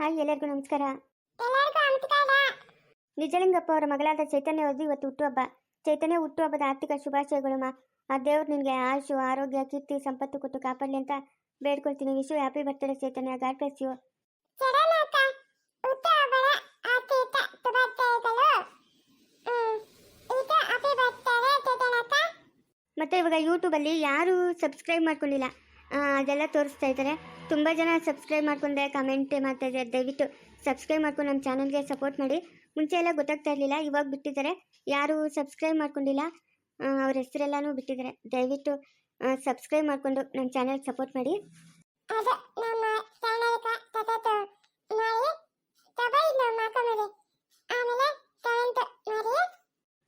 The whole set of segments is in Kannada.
ಹಾಯ್ ಎಲ್ಲರಿಗೂ ನಮಸ್ಕಾರ. ನಿಜಲಿಂಗಪ್ಪ ಅವರ ಮಗಳಾದ ಚೈತನ್ಯ ಅವ್ರದ್ದು ಇವತ್ತು ಹುಟ್ಟುಹಬ್ಬ ಚೈತನ್ಯ ಹುಟ್ಟುಹಬ್ಬದ ಆರ್ಥಿಕ ಶುಭಾಶಯಗಳು ಮಾ. ಆ ದೇವ್ರು ನಿನಗೆ ಆಯುಷು ಆರೋಗ್ಯ ಕೀರ್ತಿ ಸಂಪತ್ತು ಕೊಟ್ಟು ಕಾಪಾಡಲಿ ಅಂತ ಬೇಡ್ಕೊಳ್ತೀನಿ. Vishwa happy birthday Chaitanya. God bless you. ಮತ್ತು ಇವಾಗ ಯೂಟ್ಯೂಬಲ್ಲಿ ಯಾರು ಸಬ್ಸ್ಕ್ರೈಬ್ ಮಾಡ್ಕೊಂಡಿಲ್ಲ. ಅದೆಲ್ಲ ತೋರಿಸ್ತಾ ಇದ್ದಾರೆ. ತುಂಬ ಜನ ಸಬ್ಸ್ಕ್ರೈಬ್ ಮಾಡ್ಕೊಂಡೆ ಕಮೆಂಟ್ ಮಾಡ್ತಾ ಇದ್ದಾರೆ. ದಯವಿಟ್ಟು ಸಬ್ಸ್ಕ್ರೈಬ್ ಮಾಡ್ಕೊಂಡು ನಮ್ಮ ಚಾನಲ್ಗೆ ಸಪೋರ್ಟ್ ಮಾಡಿ. ಮುಂಚೆ ಎಲ್ಲ ಗೊತ್ತಾಗ್ತಾ ಇರಲಿಲ್ಲ ಇವಾಗ ಬಿಟ್ಟಿದ್ದಾರೆ. ಯಾರು ಸಬ್ಸ್ಕ್ರೈಬ್ ಮಾಡ್ಕೊಂಡಿಲ್ಲ ಅವ್ರ ಹೆಸರೆಲ್ಲನೂ ಬಿಟ್ಟಿದ್ದಾರೆ. ದಯವಿಟ್ಟು ಸಬ್ಸ್ಕ್ರೈಬ್ ಮಾಡಿಕೊಂಡು ನಮ್ಮ ಚಾನಲ್ ಸಪೋರ್ಟ್ ಮಾಡಿ.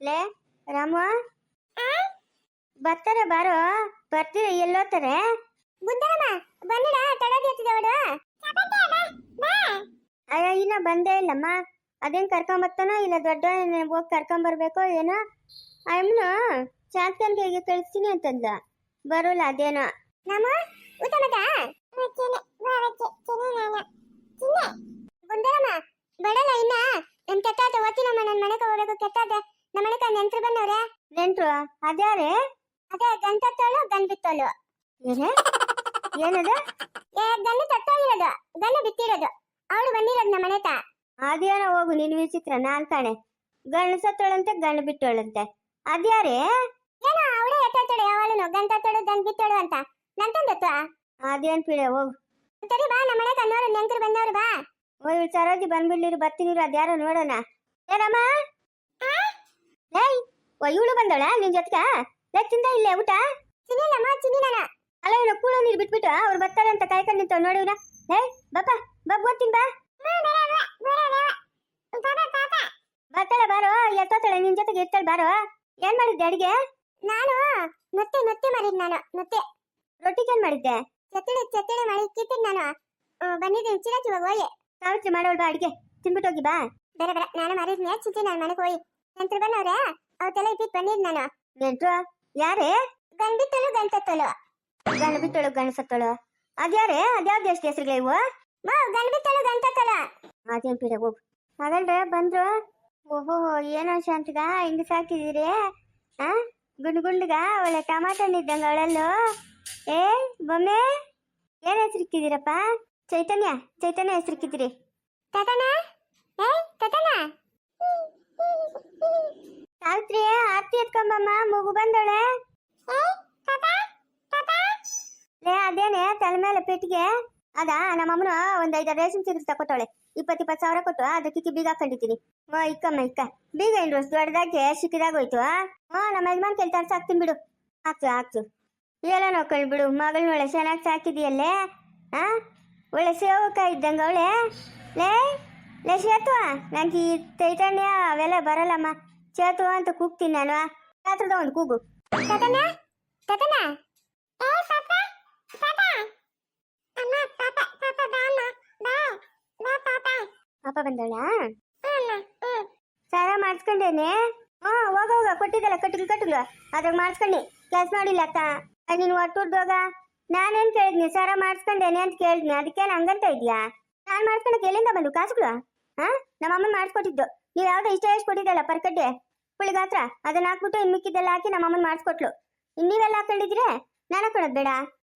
ಲೇ ರಾಮು? ಬರ್ತಾರೆ ಬಾರೋ. ಬರ್ತೀರ ಎಲ್ಲೋತಾರೆ ಬುದ್ಧಮ್ಮ, ಬಂದಿಡ ಬಾ. ಅಯ್ಯೋ ಇನ್ನ ಬಂದೇ ಇಲ್ಲಮ್ಮ. ಅದೇನು ಕರ್ಕೊಂಬರ್ತಾನೋ ಇಲ್ಲ ದೊಡ್ಡ ಹೋಗಿ ಕರ್ಕೊಂಬರ್ಬೇಕೋ ಏನೋ? ಅವನು ಚಾತ್ಕನ್ಗೆ ಕಳಿಸ್ತೀನಿ ಅಂತಂದ ಬರೋಲ್ಲ ಅದೇನೋ. ನಮ್ಮ ಊಟ ಮಗ? ಬಡಲ್ಲ ಇನ್ನ. ನಮ್ ಕೆಟ್ಟಾದ ಓದ್ತೀನಮ್ಮ ನನ್ ಮನೆಗೆ ಹೋಗ್ಬೇಕು ಕೆಟ್ಟಾದ ನಮ್ಮ ಮನೆಗೆ ನೆಂಟ್ರು ಬಂದವ್ರೆ ನೆಂಟ್ರು? ಅದ್ಯಾರೇ? ಅದೇ ಗಂಡ ತತ್ತೋಳು ಗಂಡ ಬಿತ್ತೋಳು ಏನೇ? ಏನದು? ಏ ಗಂಡ ತತ್ತೋಗಿರೋದು ಗಂಡ ಬಿತ್ತಿರೋದು. ಅವಳು ಬಂದಿರೋದು ನಮ್ಮ ಮನೆತ ಅದೇನೋ ಹೋಗು ನಿನ್ ವಿಚಿತ್ರ ನಾನ್ ಕಾಣೆ. ಗಣ್ಣು ಸತ್ತೋಳಂತೆ ಗಣ್ಣು ಬಿಟ್ಟೋಳಂತೆ. ಅದ್ಯಾರೇ? ಏನೋ ಅವಳೇ ಎತ್ತಾಡ್ತಾಳೆ ಯಾವಾಗಲೂ ಗಂಡ ತತ್ತೋಳು ಗಂಡ ಬಿತ್ತೋಳು ಅಂತ. ನಂತಂದತ್ತು ಅದೇನ್ ಪೀಳೆ ಹೋಗು. ಸರಿ ಬಾ ನಮ್ಮ ಮನೆ ಅನ್ನೋರು ನೆಂಕರು ಬಂದವ್ರು ಬಾ. ಓ ಇವ್ಳು ಸರೋಜಿ ಬಂದ್ಬಿಡ್ಲಿರು ಬರ್ತೀನಿರು ಅದ್ಯಾರೋ ನೋಡೋಣ. ಏನಮ್ಮ ಏಯ್ ಓ ಇವಳು ಬಂದವಳ ನಿನ್ ಜೊತೆಗ ಲೈ ತಿಂದ ಇಲ್ಲೇ ಊಟ? ಚಿನ್ನಿಲ್ಲಮ್ಮ ಚಿನ್ನಿನ ಅಲ್ಲ ಇವ್ನು ಕೂಳ ನೀರು ಬಿಟ್ಬಿಟ್ಟು ಅವ್ರು ಬರ್ತಾರೆ ಅಂತ ಕಾಯ್ಕೊಂಡು ನಿಂತವ್ ನೋಡಿ ಇವ್ನ. ಬಪ್ಪ ಬಪ್ ಓದ್ತೀನಿ ಬಾ ಬರ್ತಾಳೆ ಬಾರೋ. ಎತ್ತೋತಾಳೆ ನಿನ್ ಜೊತೆಗೆ ಇರ್ತಾಳೆ ಬಾರೋ. ಏನ್ ಮಾಡಿದ್ದೆ ಅಡಿಗೆ? ನಾನು ನೊತ್ತೆ ನೊತ್ತೆ ಮಾಡಿದ್ ನಾನು ನೊತ್ತೆ ರೊಟ್ಟಿಗೆ ಏನ್ ಮಾಡಿದ್ದೆ? ಚತ್ತಡೆ ಚತ್ತಡೆ ಮಾಡಿ ಕಿತ್ತಿದ್ ನಾನು. ಓ ಬಂದಿದ್ದೀನಿ ಚಿರಾಚಿ ಹೋಗಿ. ಸಾವಿತ್ರಿ ಮಾಡೋಳು ಬಾ ಅಡಿಗೆ. ತಿನ್ಬಿಟ್ಟು ಹೋಗಿ ಬಾ. ಬೇರೆ ಬೇರೆ ನಾನು ಮಾಡಿದ್ನೆ ಚಿಂತೆ ನಾನು ಮನೆಗೆ ಹೋಗಿ. ನಂತರ ಬಂದವ್ರೆ ಅವತ್ತೆಲ್ಲ ಇಟ್ಟಿದ್ ಬಂದಿದ್ ನಾನು. ನೆಂಟ್ರು ಯಾರೇ? ಗಂಡಿತ್ತಲು ಗಂಟತ್ತಲು ಗಂಡು ಬಿಟ್ಟಳು ಅದ್ಯಾರೆ ಸತ್ತಳು. ಅದ್ಯಾರೇ? ಅದ್ಯಾವ್ದು ಎಷ್ಟು ಹೆಸರುಗಳು ಇವು? ಗಂಡಿತ್ತಲು ಗಂಟತ್ತಲು ಅದೇನ್ ಪೀಡೆ ಹೋಗು. ಹಾಗಲ್ರೆ ಬಂದ್ರು ಓಹೋ ಏನೋ ಶಾಂತಿಗ ಹಿಂಗ್ ಸಾಕಿದಿರಿ ಆ? ಗುಂಡ್ ಗುಂಡ್ಗ ಒಳ್ಳೆ ಟಮಾಟೋ ಇದ್ದಂಗೆ ಅವಳಲ್ಲೂ. ಏ ಬೊಮ್ಮೆ ಏನ್ ಹೆಸರಿಕ್ಕಿದ್ದೀರಪ್ಪ? ಚೈತನ್ಯ ಚೈತನ್ಯ ಹೆಸರಿಕ್ಕಿದ್ದೀರಿ. ತತನ? ಏ ತತನ? ಸಾವಿತ್ರಿ ಆರ್ತಿ ಎತ್ಕೊಂಬಮ್ಮ ಮಗು ಬಂದವಳೆ. ಲೇ ಅದೇನೆ, ತಲೆ ಮೇಲೆ ಪೆಟ್ಟಿಗೆ. ಅದಾ ನಮ್ಮಮ್ಮನ ಒಂದ್ ಐದಾರು ರೇಷನ್ ಸೀರೆ ಇಪ್ಪತ್ ಇಪ್ಪತ್ ಸಾವಿರ ಕೊಟ್ಟು ಅದಕ್ಕೆ ಬೀಗ ಹಾಕೊಂಡಿದ್ದೀನಿ. ಓ, ಇಕ್ಕಮ್ಮ, ಇಕ್ಕ. ಬೀಗ ಏನ್ ರೋಸ್ ದೊಡ್ಡದಾಗೆ ಸಿಕ್ಕಿದಾಗ ಹೋಯ್ತು ಹಾ ನಮ್ಮ ಯಜಮಾನ್ ತರ್ಸಿ ಹಾಕ್ತೀನಿ ಬಿಡು. ಹಾಕ್ತು ಹಾಕ್ತು ಎಲ್ಲ ನೋಡ್ಕೊಳ್ಳಿ ಬಿಡು ಮಗಳನ್ನ ಒಳ್ಳೆ ಚೆನ್ನಾಗಿ ಸಾಕಿದೀಯಲ್ಲೇ ಹಾ ಒಳ್ಳೆ ಸೇವಕ ಇದ್ದಂಗ ಅವಳೆ. ಲೇ ಲೇ ಸೇತುವ ನಂಗೆ ಈ ಚೈತನ್ಯ ಅವೆಲ್ಲ ಬರಲ್ಲಮ್ಮ. ಸೇತುವ ಅಂತ ಕೂಗ್ತೀನಿ ನಾನು ಒಂದು ಕೂಗು. ತತನ ತತನ ಏ ಪಾಪ ಪಾಪ ಅಮ್ಮ ಪಾಪ ಪಾಪ ಬಾ ಅಮ್ಮ ಬಾ ಬಾ ಪಾಪ ಹ್ಮ್ ಸಾರ ಮಾಡಿಸ್ಕೊಂಡೇನೆ? ಹಾ ಹೋಗ ಹೋಗ. ಕೊಟ್ಟಿದ್ದಲ್ಲ ಕಟ್ಟಿಂಗ್ ಕಟ್ಟಿಗೆ ಅದ್ರಾಗ ಮಾಡಿಸ್ಕೊಂಡಿ. ಕೆಲಸ ಮಾಡಿಲ್ಲ ಅಕ್ಕ. ನೀನು ಹೊಟ್ಟುರ್ದೋಗ ನಾನೇನ್ ಕೇಳಿದ್ನಿ? ಸಾರ ಮಾಡಿಸ್ಕೊಂಡೇನೆ ಅಂತ ಕೇಳಿದ್ನಿ. ಅದಕ್ಕೆ ಹಂಗಂತ ಇದೆಯಾ ನಾನು ಮಾಡಿಸ್ಕೊಳಕ್ಕೆ ಎಲ್ಲಿಂದ ಬಂದು? ಕಾಸುಗಳು? ಹಾ? ನಮ್ಮಮ್ಮ ಮಾಡಿಸ್ಕೊಟ್ಟಿದ್ದು. ನೀವು ಯಾವುದೋ ಇಷ್ಟ ಎಷ್ಟು ಕೊಟ್ಟಿದ್ದಲ್ಲ ಪರ್ಕಡ್ಡೆ. ಪುಳಿಗಾತ್ರ ಅದನ್ನ ಹಾಕ್ಬಿಟ್ಟು ಇನ್ನು ಮಿಕ್ಕಿದ್ದೆಲ್ಲ ಹಾಕಿ ನಮ್ಮ ಅಮ್ಮನ ಮಾಡಿಸ್ಕೊಟ್ಲು ನೀವೆಲ್ಲ ಹಾಕೊಂಡಿದ್ರೆ ನಾನು ಹಾಕೊಳ್ಳೋದು ಬೇಡ.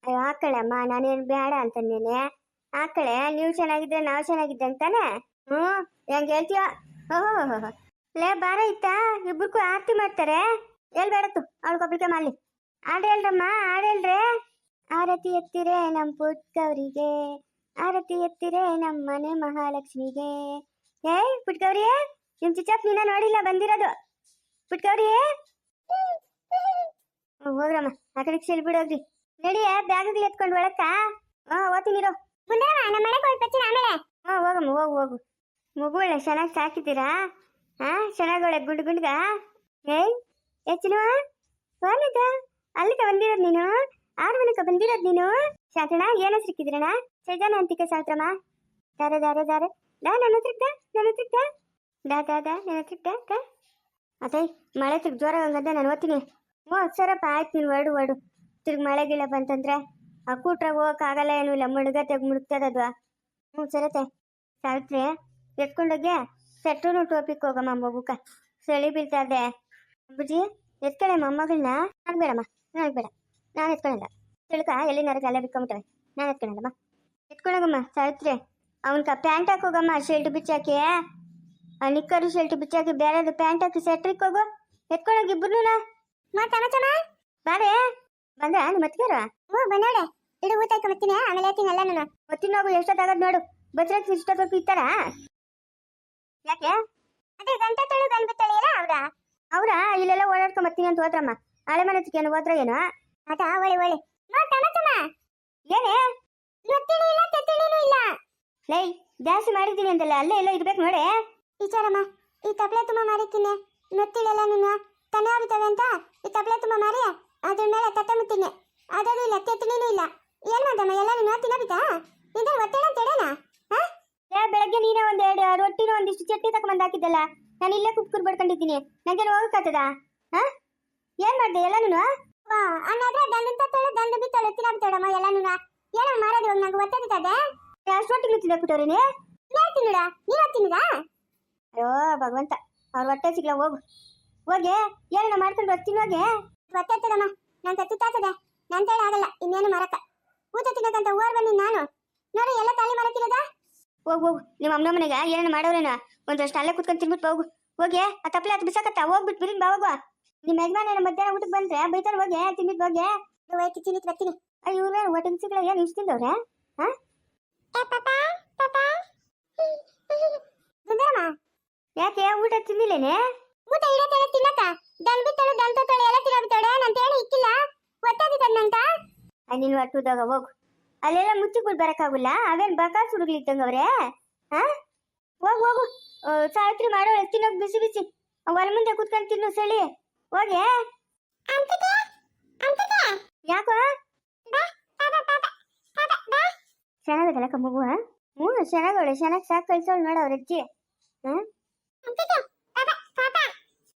ಅಯ್ಯೋ ಹಾಕಳೆ ಅಮ್ಮ ನಾನೇನು ಬೇಡ ಅಂತಂದೇನೆ. ಹಾಕಳೆ ನೀವು ಚೆನ್ನಾಗಿದ್ರೆ ನಾವು ಚೆನ್ನಾಗಿದ್ದೆ ಅಂತಾನೆ ಹ್ಞೂ ಹೆಂಗೆ ಹೇಳ್ತೀಯ? ಓಹೋ ಲೇ ಬಾರ ಇತ್ತ? ಇಬ್ಬರಿಗೂ ಆರತಿ ಮಾಡ್ತಾರೆ. ಹೇಳ್ಬೇಡತ್ತು ಅವಳಿಗೊಬ್ಳಿಗೆ ಮಾಡ್ಲಿ. ಹಾಡು ಹೇಳ್ರಮ್ಮ ಹಾಡು ಹೇಳ್ರೆ. ಆರತಿ ಎತ್ತಿರೆ ನಮ್ಮ ಪುಟ್ಕವರಿಗೆ ಆರತಿ ಎತ್ತಿರೆ ನಮ್ಮ ಮನೆ ಮಹಾಲಕ್ಷ್ಮಿಗೆ. ಏಯ್ ಪುಟ್ಕವ್ರಿ ನಿಮ್ ಚಿಚ್ಚಪ್ಪ ನೀನ ನೋಡಿಲ್ಲ ಬಂದಿರೋದು. ಪುಟ್ಕವ್ರಿ. ಹೋಗ್ರಮ್ಮ ಆ ಕಡೆ ಚೆಲ್ ಬಿಡೋಗ್ರಿ ನಡಿಯ ಬ್ಯಾಗ್ಗಳು ಎತ್ಕೊಂಡು ಒಳಕ್ಕ. ಹಾ ನಮ್ಮ ಮನೆಗೆ ಹೋಗಿ ಬಚ್ಚಿನ ಆಮೇಲೆ. ಹಾ ಹೋಗಮ್ಮ ಹೋಗು ಹೋಗು. ಮಗು ಒಳ್ಳೆ ಚೆನ್ನಾಗಿ ಸಾಕಿದ್ದೀರಾ? ಹಾ ಚೆನ್ನಾಗಿ ಗುಡ್ ಗುಂಡು ಗುಂಡ್ಗ? ಏಯ್ ಹೆಚ್ಚಿನ ವಾಲಿದ ಅಲ್ಲಿಗೆ ಬಂದಿರೋದು ನೀನು? ಆರು ಮನೆಗೆ ಬಂದಿರೋದು ನೀನು? ಶಾಂತಣ್ಣ, ಏನೋ ಸಿಕ್ಕಿದ್ರಣ ಸೈಜಾನ ಅಂತಿಕ ಸಾತ್ರಮ್ಮ ದಾರೆ ದಾರೆ ದಾರೆ. ದಾ ನನ್ನ ಹತ್ರಕ್ಕ ನನ್ನ ಹತ್ರಕ್ಕ ದಾ ದಾ ದಾ ನನ್ನ ಹತ್ರಕ್ಕ ಅದೇ ಮಳೆ ತಿರ್ಗಿ ಜ್ವರ ಹಂಗಂದ ನಾನು ಓದ್ತೀನಿ. ಹ್ಞೂ ಸರಪ್ಪ, ಆಯ್ತು ನೀನು ಹೊರಡು ಹೊರಡು ತಿರ್ಗಿ ಮಳೆ ಗಿಳ ಬಂತಂದ್ರೆ ಆ ಕೂಟ್ರಾಗ ಹೋಗಕ್ಕಾಗಲ್ಲ ಏನೂ ಇಲ್ಲ, ಮುಳುಗ ತೆಗ್ ಮುಳುಗ್ತದದ್ವಾ ಹ್ಞೂ ಸರತೆ. ಸಾವಿತ್ರಿ ಎತ್ಕೊಂಡೋಗಿ ಸೆಟ್ರು ಟೋಪಿಕ್ ಹೋಗಮ್ಮ ಮಗುಕ. ಸೆಳಿ ಬೀಳ್ತಾ ಇದೆ. ಬುಜ್ಜಿ ಎತ್ಕೊಳ್ಳೆ ಮೊಮ್ಮಗಳನ್ನ ನಾನು ಬೇಡಮ್ಮ ನಾನು ಬೇಡ. ನಾನು ಎತ್ಕೊಳ್ಳಲ್ಲ ತಿಳ್ಕ ಎಲ್ಲಿ ನರಕ ಎಲ್ಲ ಬಿಕ್ಕೊಂಬಿಟ್ಟವೆ ನಾನು ಎತ್ಕೊಳ್ಳಲ್ಲಮ್ಮ ಎತ್ಕೊಳಗಮ್ಮ ಸಾವಿತ್ರಿ. ಅವನ್ಕ ಪ್ಯಾಂಟ್ ಹಾಕೋಗಮ್ಮ ಶರ್ಟ್ ಬಿಚ್ಚಾಕಿ ಆ ನಿಕ್ಕರು ಶರ್ಟ್ ಬಿಚ್ಚಾಕಿ ಬೇರೆದು ಪ್ಯಾಂಟ್ ಹಾಕಿ ಸೆಟ್ರಿಕ್ ಹೋಗು. ಎತ್ಕೊಂಡೋಗಿ ಇಬ್ಬರು ಮಾ ಬಾರೇ. ಬಂದ ನಿಮ್ಮ ಅತ್ತಿಗೆರ? ಹ್ಞೂ ಬಂದೋಡೆ ಇಡು ಊಟ ಬರ್ತೀನಿ ಆಮೇಲೆ ಹೇಳ್ತೀನಿ ಎಲ್ಲ ನಾನು ಗೊತ್ತಿನೋಗು ಎಷ್ಟೊತ್ತಾಗದ್ ನೋಡು. ಬಜ್ರಕ್ಕೆ ಇಷ್ಟೊತ್ತಕ್ಕೆ ಇತ್ತಾರ ಯಾಕೆ? ಅದೇ ಗಂಟೆ ತೊಳು ತೊಳೆಯಲ್ಲ ಅವ್ರ? ಅವ್ರ? ಇಲ್ಲೆಲ್ಲ ಓಡಾಡ್ಕೊಂಡ್ ಬರ್ತೀನಿ ಅಂತ ಹೋದ್ರಮ್ಮ. ಹಳೆ ಮನೆ ಏನು ಹೋದ್ರ ಏನೋ? ಅದ ಒಳ್ಳೆ ಒಳ್ಳೆ ಏನೇ? ಇಲ್ಲ ತೆತ್ತಿಳಿನೂ ಇಲ್ಲ. ಲೈ ಜಾಸ್ತಿ ಮಾಡಿದ್ದೀನಿ ಅಂತಲ್ಲ ಅಲ್ಲೇ ಎಲ್ಲ ಇರ್ಬೇಕು ನೋಡಿ. ವಿಚಾರಮ್ಮ ಈ ತಪ್ಪಲೆ ತುಂಬ ಮಾರಿತೀನಿ ನೊತ್ತಿಳೆಲ್ಲ ನಿನ್ನ. ತನೆ ಆಗುತ್ತವೆ ಅಂತ ಈ ತಪ್ಪಲೆ ತುಂಬ ಮಾರಿ ಅದ್ರ ಮೇಲೆ ತಟ್ಟೆ ಮುತ್ತೀನಿ. ಇಲ್ಲ ತೆತ್ತಿಳಿನೂ ಇಲ್ಲ. ಏನ್ ಮಾಡ್ದಮ್ಮ ಎಲ್ಲ ನೀನು ತಿನ್ನಬಿತ್ತಾ ಇದ್ರೆ ಒತ್ತಡ ತೆಡನ ಹಾ ಏ ಬೆಳಗ್ಗೆ ನೀನೇ ಒಂದ್ ಎರಡು ರೊಟ್ಟಿನ ಒಂದಿಷ್ಟು ಚಟ್ನಿ ತಕೊಂಡ್ ಹಾಕಿದ್ದಲ್ಲ? ನಾನು ಇಲ್ಲೇ ಕುಕ್ಕರ್ ಬಡ್ಕೊಂಡಿದ್ದೀನಿ ನಂಗೆ ಹೋಗಕ್ಕಾಗ್ತದ ಹಾ? ಏನ್ ಮಾಡ್ದೆ ಎಲ್ಲ ನೀನು ವಾ ಅನ್ನಾದ್ರೆ ದಂಡ ತೊಳೆ ದಂಡ ಬಿತ್ತಳು ತಿನ್ನಬಿತ್ತಳಮ್ಮ ಎಲ್ಲ ನೀನು ಏನೋ ಮಾರೋದು ಇವಾಗ ನಂಗೆ ಒತ್ತದಿತ್ತದೆ ಅಷ್ಟೊಟ್ಟಿಗೆ ರೊಟ್ಟಿಗೆ ತಿನ್ನಕ್ಬಿಟ್ಟವ್ರೇನೆ? ಯಾರು ತಿನ್ನಡ ನೀವ ತಿನ್ನದ ಅಯ್ಯೋ ಭಗವಂತ ಅವ್ರ ಹೊಟ್ಟೆ ಸಿಗ್ಲ ಹೋಗು. ಹೋಗಿ ಏನ ಮಾಡ್ಕೊಂಡು ಬರ್ತೀನಿ ಹೋಗಿ. ಒತ್ತತ್ತದಮ್ಮ ನಂಗೆ ನಾನು ನಂತೇಳಿ ಆಗಲ್ಲ ಇನ್ನೇನು ಮರಕ ಊಟ ತಿನ್ನಕಂತ ಓರ್ ಬನ್ನಿ ನಾನು. ನೋಡಿ ಎಲ್ಲ ತಾಲಿ ಮರಕ್ಕಿಲ್ಲದ ಹೋಗು ಹೋಗು. ನಿಮ್ಮ ಅಮ್ಮನ ಮನೆಗೆ ಏನೇನು ಮಾಡೋರೇನ. ಒಂದಷ್ಟು ಅಲ್ಲೇ ಕುತ್ಕೊಂಡು ತಿನ್ಬಿಟ್ಟು ಹೋಗು. ಹೋಗಿ ಆ ತಪ್ಪಲೆ ಹತ್ತು ಬಿಸಾಕತ್ತ? ಹೋಗ್ಬಿಟ್ಟು ಬಿರಿನ್ ಬಾ ಹೋಗು. ನಿಮ್ಮ ಯಜಮಾನ ಮಧ್ಯಾಹ್ನ ಊಟಕ್ಕೆ ಬಂದ್ರೆ ಬೈತಾರೆ ಹೋಗಿ. ತಿನ್ಬಿಟ್ಟು ಹೋಗಿ. ಹೋಯ್ತು ತಿನ್ನಿ ಬರ್ತೀನಿ. ಅಯ್ಯೋ ಇವ್ರೇನು ಹೊಟ್ಟೆ ಸಿಗ್ಲ ಏನು ಇಷ್ಟು ತಿಂದವ್ರೆ? ಹಾ ಯಾಕೆ ಊಟ ತಿಂದಿಲ್ಲೇನೆ ಊಟ ಇಡತ್ತೇನೆ ತಿನ್ನಕ ದನ್ ಬಿತ್ತಳು ದನ್ ತೊತ್ತಳು ಎಲ್ಲ ತಿನ್ನಬಿತ್ತಳೆ ನಂತೇಳಿ ಇಕ್ಕಿಲ್ಲ. ಒತ್ತದಿತ್ತದ ನಂತ ನೀನು ಹೊಟ್ಟುದಾಗ ಹೋಗು. ಅಲ್ಲೆಲ್ಲ ಮುಚ್ಚಿಬಿಟ್ಟು ಬರಕ್ಕಾಗಲ್ಲ? ಅವೇನು ಬಕಾಸ್ ಹುಡುಗ್ಲಿದ್ದಂಗವ್ರೆ ಹಾ? ಹೋಗ್ ಹೋಗು. ಸಾವಿತ್ರಿ ಮಾಡೋ ತಿನ್ನೋಕ್ ಬಿಸಿ ಬಿಸಿ. ಹೊಲ ಮುಂದೆ ಕುತ್ಕೊಂಡು ತಿನ್ನು ಸಳಿ. ಹೋಗಿ. ಯಾಕೋ? ಚೆನ್ನಾಗದಲ್ಲ ಕಮ್ಮಗು ಹ್ಞೂ ಚೆನ್ನಾಗವಳೆ ಚೆನ್ನಾಗಿ ಸಾಕು ಕಳ್ಸೋಳು ನೋಡ ಅವ್ರ ಅಜ್ಜಿ ಹಾಂ?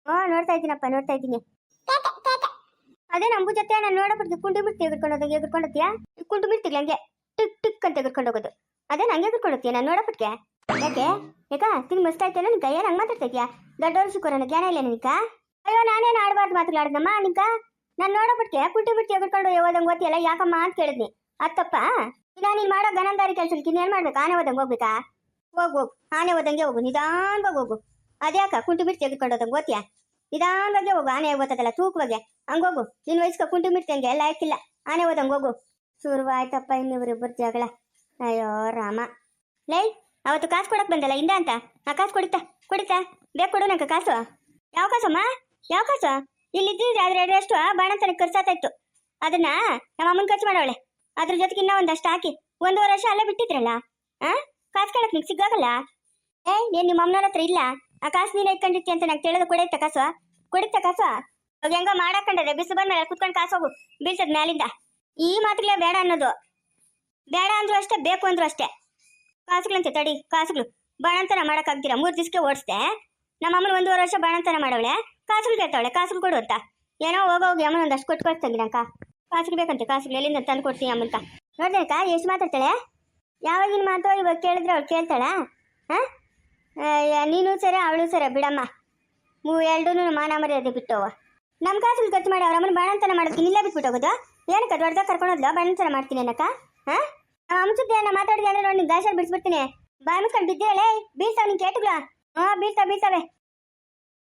ಹ್ಞೂ ನೋಡ್ತಾ ಇದ್ದೀನಪ್ಪ ನೋಡ್ತಾ ಇದ್ದೀನಿ. ಅದೇ ನಮ್ಮ ಜೊತೆ ನಾನು ನೋಡಬಿಟ್ಟು ಕುಂಟು ಮಿರ್ತಿ ಎಗರ್ಕೊಂಡು ಹೋದಾಗ ಕುಂಡು ಕುಂಟು ಮಿರ್ತಿಗ್ಲ ಹಂಗೆ. ಟಿಕ್ ಟಿಕ್ ಅಂತ ಎಗರ್ಕೊಂಡು ಹೋಗೋದು. ಅದೇ ನಂಗೆ ಎಗರ್ಕೊಂಡು ಹೋಗ್ತೀಯ ನಾನು ನೋಡಬಿಟ್ಕೆ ಯಾಕೆ? ಯಾಕಾ? ತಿಂಗ್ ಮಸ್ತ್ ಆಯ್ತೇನೋ ನಿಂಕ ಏನು ಹಂಗೆ ಮಾತಾಡ್ತಾ ಇದೆಯಾ ದೊಡ್ಡವ್ರು ಸಿಕ್ಕೋರನ ಜ್ಞಾನ ಇಲ್ಲ ನಿನಕ ಅಯ್ಯೋ, ನಾನೇನು ಆಡಬಾರ್ದು ಮಾತುಗಳಾಡ್ದಮ್ಮ ನಿಂಕ ನಾನು ನೋಡಬಿಟ್ಕೆ ಕುಂಟು ಬಿಟ್ಟು ಎಗರ್ಕೊಂಡು ಹೋದಂಗೆ ಗೊತ್ತಿಲ್ಲ ಯಾಕಮ್ಮ ಅಂತ ಕೇಳಿದ್ನಿ. ಅತ್ತಪ್ಪ? ಇಲ್ಲ ನೀನು ಮಾಡೋ ಗನಂದಾರಿ ಕೆಲ್ಸಕ್ಕೆ ಇನ್ನೇನು ಮಾಡ್ಬೇಕು? ಆನೆ ಹೋದಂಗೆ ಹೋಗ್ಬೇಕಾ? ಹೋಗು ಹೋಗು. ಆನೆ ಹೋದಂಗೆ ಹೋಗು. ನಿಧಾನವಾಗಿ ಹೋಗು. ಅದ್ಯಾಕ? ಕುಂಟು ಬಿಟ್ಟು ಎಗರ್ಕೊಂಡು ಹೋದಂಗೆ ಗೊತ್ತಿಯಾ? ನಿಧಾನವಾಗಿ ಹೋಗು, ಆನೆ ಗೊತ್ತದಲ್ಲ ತೂಕವಾಗೆ ಹಂಗೋಗು ನಿನ್ ವಯಸ್ಕ ಕುಂಟು ಮಿಡ್ತಂಗೆ ಎಲ್ಲ ಆಯ್ಕಿಲ್ಲ ಆನೆ ಹೋದಂಗೆ ಹೋಗು ಶುರುವಾಯ್ತಪ್ಪ ಇನ್ನಿವ್ರಿಬ್ಬರು ಜಗಳ. ಅಯ್ಯೋ, ರಾಮ. ಲೈ, ಅವತ್ತು ಕಾಸು ಕೊಡಕ್ ಬಂದಲ್ಲ, ಇಂದ ಅಂತ? ಆ, ಕಾಸು ಕೊಡುತ್ತಾ? ಕೊಡುತ್ತಾ? ಬೇಕು ಕೊಡು ನಂಗೆ ಕಾಸು. ಯಾವ ಕಾಸಮ್ಮ ಯಾವ ಕಾಸು? ಇಲ್ಲಿದ್ದಿದ್ರೆ ಅದ್ರ ಎರಡರಷ್ಟು ಬಾಣಂತನಕ್ಕೆ ಖರ್ಚಾತಾಯ್ತು. ಅದನ್ನ ನಮ್ಮ ಅಮ್ಮನ ಖರ್ಚು ಮಾಡವಳೆ. ಅದ್ರ ಜೊತೆಗೆ ಇನ್ನೂ ಒಂದಷ್ಟು ಹಾಕಿ. ಒಂದು ವರ್ಷ ಅಲ್ಲೇ ಬಿಟ್ಟಿದ್ರಲ್ಲ? ಆ? ಕಾಸು ಕೇಳಕ್ ನಿಂಗೆ ಆಗಲ್ಲ ಏ ಏನ್ ನಿಮ್ಮ ಅಮ್ಮನವ್ರ ಹತ್ರ ಇಲ್ಲ? ಆ ಕಾಸು ನೀನು ಅಂತ ನಂಗೆ ತಿಳಿದು ಕೊಡೈತ ಕಾಸು? ಕೊಡಿತ ಕಾಸು? ಅವಾಗ ಹೆಂಗ ಮಾಡಾಕಂಡದೆ ಬಿಸಿ ಬಂದ್ಮೇಲೆ ಕುತ್ಕೊಂಡು ಕಾಸು ಹೋಗು, ಬೀಳ್ತದ ಮ್ಯಾಲಿಂದ. ಈ ಮಾತುಗಳೇ ಬೇಡ ಅನ್ನೋದು. ಬೇಡ ಅಂದ್ರು ಅಷ್ಟೇ, ಬೇಕು ಅಂದ್ರು ಅಷ್ಟೇ. ಕಾಸುಗಳಂತೆ ತಡಿ, ಕಾಸುಗಳು. ಬಾಣಂತನ ಮಾಡಕ್ಕಾಗ್ತೀರಾ ಮೂರು ದಿವಸಕ್ಕೆ ಓಡಿಸ್ದೆ. ನಮ್ಮ ಅಮ್ಮನ ಒಂದೂವರೆ ವರ್ಷ ಬಾಣಂತನ ಮಾಡವಳೆ. ಕಾಸುಗಳು ಕೇಳ್ತಾವಳೆ ಕಾಸುಗಳು ಕೊಡು ಅಂತ. ಏನೋ ಹೋಗೋಗಿ ಅಮ್ಮನ ಒಂದಷ್ಟು ಕೊಟ್ಟು ಕಳ್ಸ್ತಂಗಿ ನಂಕ. ಕಾಸುಗಳು ಬೇಕಂತೆ, ಕಾಸುಗಳು. ಎಲ್ಲಿಂದ ತಂದು ಕೊಡ್ತೀನಿ ಅಮ್ಮನ ನೋಡ್ದೆ ಅಕ್ಕ, ಎಷ್ಟು ಮಾತಾಡ್ತಾಳೆ? ಯಾವಾಗಿನ ಮಾತು ಇವಾಗ ಕೇಳಿದ್ರೆ ಅವ್ಳು ಕೇಳ್ತಾಳ? ಹಾಂ? ನೀನು ಸರಿ, ಅವಳು ಸರಿ, ಬಿಡಮ್ಮ. ಮೂ ಎರಡೂ ಮಾನ ಮರ್ಯಾದೆ ಬಿಟ್ಟವ. ನಮ್ಮ ಕಾಸಲ್ಲಿ ಖರ್ಚು ಮಾಡಿ ಅವ್ರ ಅಮ್ಮನ ಬಾಣಂತನ ಮಾಡೋದಕ್ಕೆ ಇಲ್ಲೇ ಬಿಟ್ಬಿಟ್ಟು ಹೋಗೋದು? ಏನು ದೊಡ್ಡದಾಗ ಕರ್ಕೊಂಡು ಹೋದ್ಲ, ಬಾಣಂತನ ಮಾಡ್ತೀನಿ ಅನ್ನಕ್ಕ ಹಾಂ ಅನ್ನ ಮಾತಾಡಿದೆ ಅಂದ್ರೆ ನೋಡಿ ಗಾಶ ಬಿಡಿಸ್ಬಿಡ್ತೀನಿ. ಬಾಯ್ ಮುಸ್ಕೊಂಡು ಬಿದ್ದೇಳೆ ಬೀಳ್ತಾವ ನಿನ್ ಕೇಟುಗಳ. ಹಾಂ ಬೀಳ್ತಾವ, ಬೀಳ್ತಾವೆ.